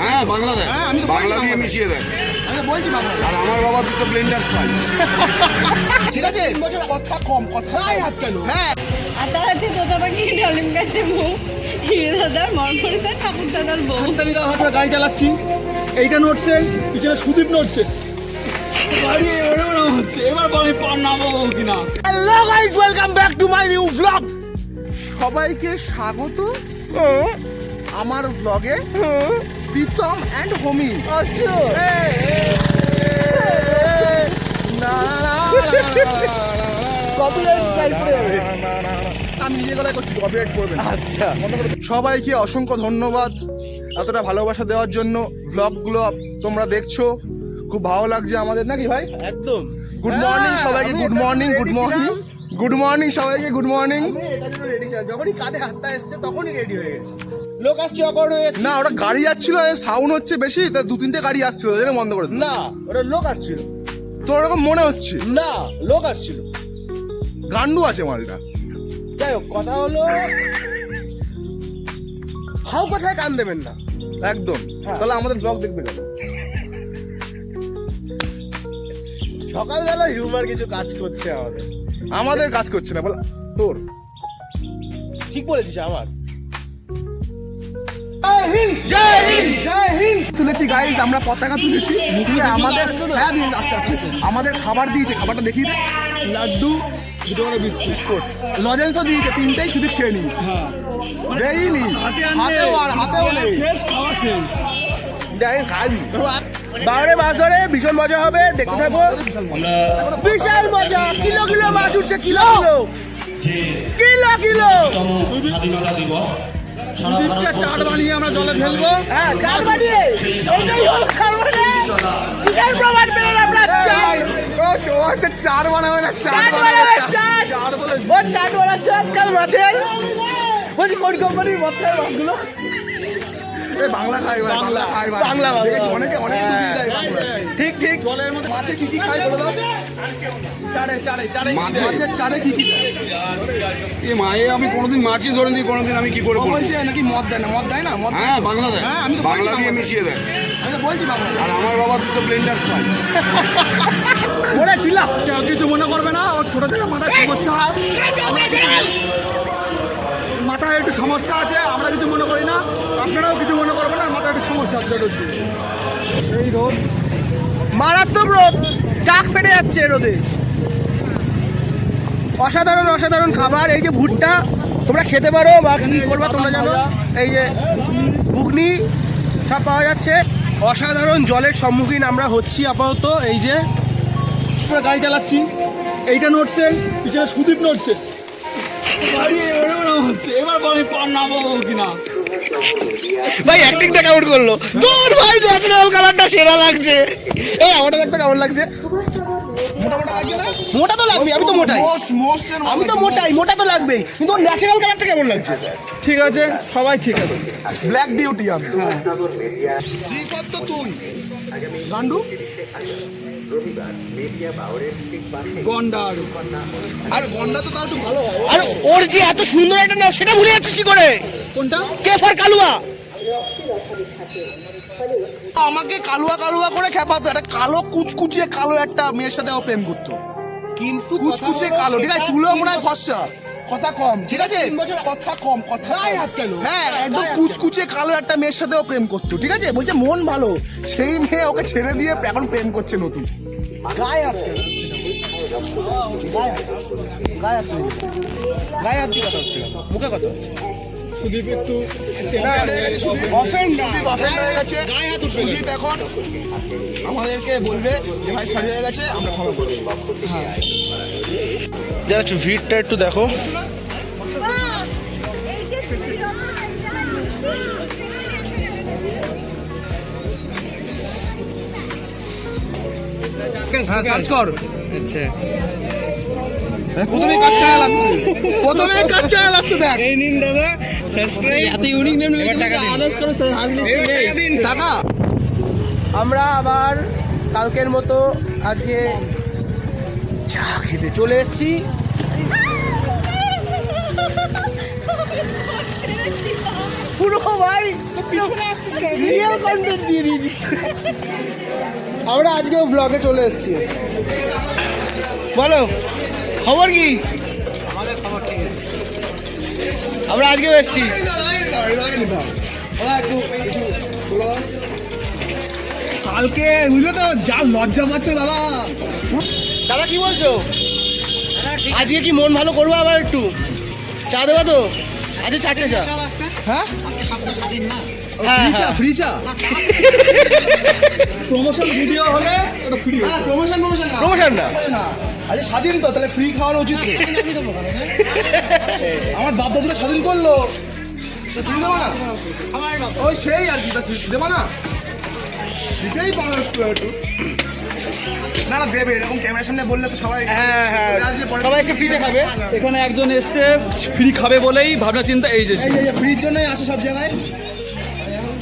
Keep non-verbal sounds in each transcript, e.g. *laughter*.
হ্যাঁ বাংলা দেয় হ্যাঁ, আমি তো বাংলা দিয়ে বাংলা। মিশিয়ে দেয় আমি বলছি বাংলা আর আমার বাবা ব্লেন্ডার *laughs* ঠিক আছে বছর কথা কম কথা হাত কেন? হ্যাঁ। আতা আছে তোতা পাখি ডালিম গাছে বউ। হিরে দাদার মরমরিতে ঠাকুর দাদার বউ। হাততালি দেওয়া হাতটা গাড়ি চালাচ্ছি। এইটা নড়ছে পিছনে সুদীপ নড়ছে। এবারে ওরম হচ্ছে। এবার বলে পার নামো কিনা। Hello guys welcome back to my new blog সবাইকে স্বাগত। আমার ব্লগে প্রীতম অ্যান্ড হোমি আচ্ছা আমি নিজে গলায় করছি কপিরাইট করবেন আচ্ছা সবাইকে অসংখ্য ধন্যবাদ এতটা ভালোবাসা দেওয়ার জন্য ব্লগগুলো তোমরা দেখছ খুব ভালো লাগছে আমাদের নাকি ভাই একদম গুড মর্নিং সবাইকে good morning good morning good morning সবাইকে গুড মর্নিং যখনই কাঁধে হাতটা এসছে তখনই রেডি হয়ে গেছে লোক আসছে অকর্ড হয়ে যাচ্ছে। না ওটা গাড়ি যাচ্ছিল সাউন্ড হচ্ছে বেশি তা দু তিনটে গাড়ি আসছিল জন্য বন্ধ করে দিল না ওটা লোক আসছিল। তো ওরকম মনে হচ্ছে? না লোক আসছিল। গান্ডু আছে মালটা যাই হোক কথা হলো হাউ কথায় কান দেবেন না। একদম। হ্যাঁ। তাহলে আমাদের ব্লগ দেখবে কেন? সকালবেলা হিউমার কিছু কাজ করছে আমাদের। আমাদের কাজ করছে না বল তোর। ঠিক বলেছিস আমার। জয় হিন্দ জয় হিন্দ তুলেছি গাইজ আমরা পতাকা তুলেছি। তুলে আমাদের হ্যাঁ দিন আস্তে আস্তে। আমাদের খাবার দিয়েছে খাবারটা দেখি লাড্ডু দুটো করে বিস্কুট। লজেন্সও দিয়েছে তিনটেই শুধু খেয়ে হ্যাঁ। দেয়নি হাতে হাতেও আর হাতেও নেই। শেষ খাওয়া শেষ। যাই খাবি বারোরে মাছ ধরে ভীষণ মজা হবে দেখতে থাকো। বিশাল মজা কিলো কিলো মাছ উঠছে কিলো কিলো। Kilo kilo. স্বাধীনতা দিবস সুদীপকে চাট বানিয়ে আমরা জলে ফেলব। হ্যাঁ চার বানিয়ে। এইটাই হল কারণে বিশাল প্রমাণ পেলেন আমরা। চার ও চো হচ্ছে চার বানাবে না চার চার বানাবে বানাবে চার। চার ও চার বানাচ্ছে আজকাল মাছের। বলছি কোন কোম্পানির মাথায় মাছগুলো? বাংলা খাই বাংলা খাই বাংলা। অনেকে অনেকে দেয় বাংলা ঠিক। জলের মধ্যে মাছে কি কি খাই বলে দাও। চারে চারে চারে। মাছে চারে কি কি এ মায়ে আমি কোনোদিন মাছই ধরিনি কোনোদিন আমি কি করে বলছে নাকি মদ দেয় না? মদ দেয় না? মদ হ্যাঁ বাংলা দেয়। হ্যাঁ আমি তো বাংলা দিয়ে। মিশিয়ে দেয়। আমি তো বলছি বাংলা। আর আমার বাবা দুটো ব্লেন্ডার খায়। ছিল। কেউ কিছু মনে করবে না ওর ছোট থেকে মাথায় সমস্যা। মাথায় একটু সমস্যা আছে আমরা কিছু মনে করি না। আপনারাও কিছু মনে করবেন না মাথায় একটু সমস্যা আছে এই রোদ। মারাত্মক রোদ। টাক ফেটে যাচ্ছে রোদে। অসাধারণ অসাধারণ খাবার। এই যে ভুট্টা, তোমরা খেতে পারো বা কি করবা তোমরা জানো? এই যে ঘুগনি, সব পাওয়া যাচ্ছে। অসাধারণ জলের সম্মুখীন আমরা হচ্ছি আপাতত। এই যে আমরা গাড়ি চালাচ্ছি। এইটা নড়ছে, পিছনে সুদীপ নড়ছে। এবারে বলে পার নামো কিনা? ভাই অ্যাক্টিংটা কেমন করল। তোর ভাই ন্যাচারাল কালারটা সেরা লাগছে। এই আমারটা দেখতে কেমন লাগছে? মোটা তো লাগবে আমি তো মোটাই। আমি তো মোটাই মোটা তো লাগবেই। কিন্তু ন্যাচারাল কালারটা কেমন লাগছে? ঠিক আছে সবাই ঠিক আছে। ব্ল্যাক বিউটি আমি। জি কত তুই। গান্ডু? আর গন্ডা তো তাও একটু ভালো আর ওর যে এত সুন্দর একটা নাম সেটা ভুলে যাচ্ছিস কি করে? কোনটা? কালুয়া। আমাকে কালুয়া কালুয়া করে খেপাতো একটা কালো কুচকুচিয়ে কালো একটা মেয়ের সাথে ও প্রেম করতো। কিন্তু কুচকুচিয়ে কালো ঠিক আছে? চুলো মনে হয় ফর্সা। কথা কম ঠিক আছে? কথা কম কথা। হ্যাঁ একদম কুচকুচে কালো একটা মেয়ের সাথে ও প্রেম করতো ঠিক আছে? বলছে মন ভালো। সেই মেয়ে ওকে ছেড়ে দিয়ে এখন প্রেম করছে নতুন। গায়ে হাত কেন? গায়ে হাত। গায়ে হাত তুলে দিল। গায়ে হাত দিয়ে কথা হচ্ছে মুখে কথা হচ্ছে সুদীপ একটু সুদীপ। হয়ে গেছে। সুদীপ এখন আমাদেরকে বলবে যে ভাই সরে হয়ে গেছে আমরা ক্ষমা করব দেখো ভিড়টা একটু দেখো। হ্যাঁ সার্চ কর প্রথমে দেখ। এই নিন দাদা সাবস্ক্রাইব এত ইউনিক নেম আদার্স করে টাকা। আমরা আবার কালকের মতো আজকে চা খেতে চলে এসেছি। পুরো ভাই রিয়েল কন্টেন্ট দিয়ে দিয়েছি। আমরা আজকেও ব্লগে চলে এসেছি। বলো খবর কি? আমরা আজকেও এসেছি। কালকে বুঝলে তো যা লজ্জা পাচ্ছে দাদা। দাদা কি বলছো? আজকে কি মন ভালো করব আবার একটু? চা দেবো তো? আজকে চারটে চা। হ্যাঁ? ফ্রি চা হ্যাঁ। ফ্রি চা? প্রমোশন ভিডিও হলে ফ্রি প্রমোশন প্রমোশন না। প্রমোশন না? না স্বাধীন তো তাহলে ফ্রি খাওয়ানো উচিত তো। আমার বাপ দাদুরা স্বাধীন করল। তো তুমি দেবো না? ওই সেই আর কি দেবো না? দিতেই পারো একটু একটু। না না দেবে এরকম ক্যামেরার সামনে বললে তো সবাই হ্যাঁ হ্যাঁ। সবাই এসে ফ্রিতে খাবে এখানে একজন এসছে ফ্রি খাবে বলেই ভাবনা চিন্তা এই যে এই যে ফ্রির জন্যই আসে সব জায়গায়।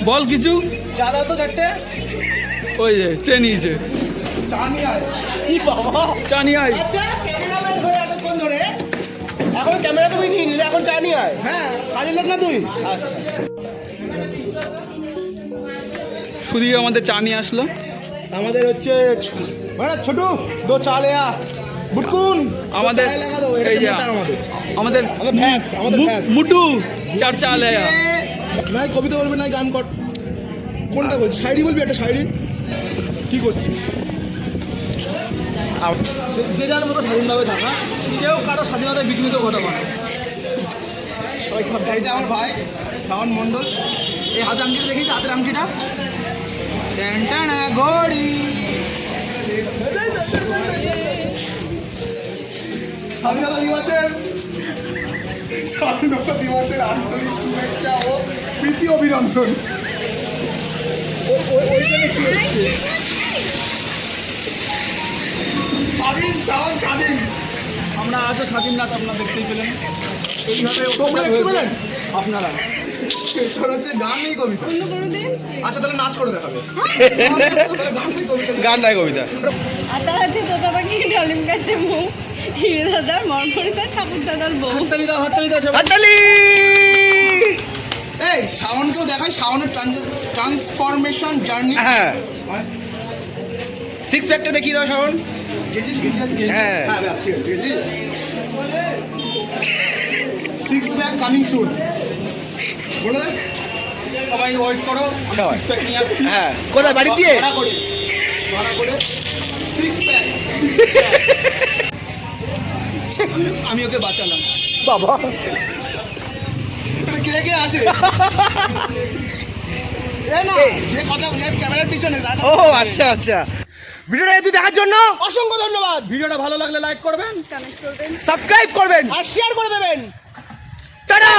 বল কিছু। চা দাও তো চারটে। ওই যে চে নিয়েছে। চা নিয়ে আয়। কি বাবা। চা নিয়ে আয়। আচ্ছা ক্যামেরাম্যান হয়ে এতক্ষণ ধরে। এখন ক্যামেরা তুমি নিয়ে নিলে এখন চা নিয়ে আয়। হ্যাঁ কাজের লোক না তুই? আচ্ছা। শুধু আমাদের চা নিয়ে আসলো। আমাদের হচ্ছে মানে ছোটু দো চা লেয়া বুটকুন আমাদের এই যে আমাদের। আমাদের আমাদের ভ্যাস আমাদের ভ্যাস। মুটু চার চা লেয়া নাই কবিতা বলবি নাই গান কর। কোনটা বলছিস? শায়রি বলবি একটা শায়রি কি করছিস? যে- যে যার মতো স্বাধীনভাবে থাকা কেউ কারও স্বাধীনতায় বিঘ্নিত ঘটাবো না। এটা আমার ভাই শাওন মন্ডল এই হাতে আংটিটা দেখিস? হাতের আংটিটা? ট্যান্টানা ঘড়ি স্বাধীনতা দিবসের স্বাধীনতা দিবসের আন্তরিক শুভেচ্ছা ও প্রীতি অভিনন্দন ও- ও- ওইখানে কি হচ্ছে? স্বাধীন শাওন স্বাধীন আমরা আজও স্বাধীন নাচ আপনারা দেখতেই পেলেন এইভাবে আপনারা। তোর হচ্ছে গান নেই কবিতা। আচ্ছা তাহলে নাচ করে দেখাবে। গান নেই কবিতা। আছে তোতা পাখি ডালিম গাছে বউ হিরে দাদার মরমরিতে ঠাকুর দাদার বউ। হাততালি দাও হাততালি দাও হাততালি! এই শাওনকেও দেখাই শাওনের ট্রান্সফরমেশন জার্নি। হ্যাঁ। সিক্স প্যাকটা দেখিয়ে দাও শাওন হ্যাঁ। হ্যাঁ সিক্স প্যাক কামিং সুন বলে সবাই ওয়েট করো সবাই। হ্যাঁ কোথায়? বাড়ি দিয়ে? আমি ওকে বাঁচালাম। বাবা। কে কে আছে? *laughs* এ না যে কথা ক্যামেরার পিছনে দাদা ও আচ্ছা আচ্ছা। ভিডিওটা এত দেখার জন্য অসংখ্য ধন্যবাদ। ভিডিওটা ভালো লাগলে লাইক করবেন সাবস্ক্রাইব করবেন। আর শেয়ার করে দেবেন। টাটা!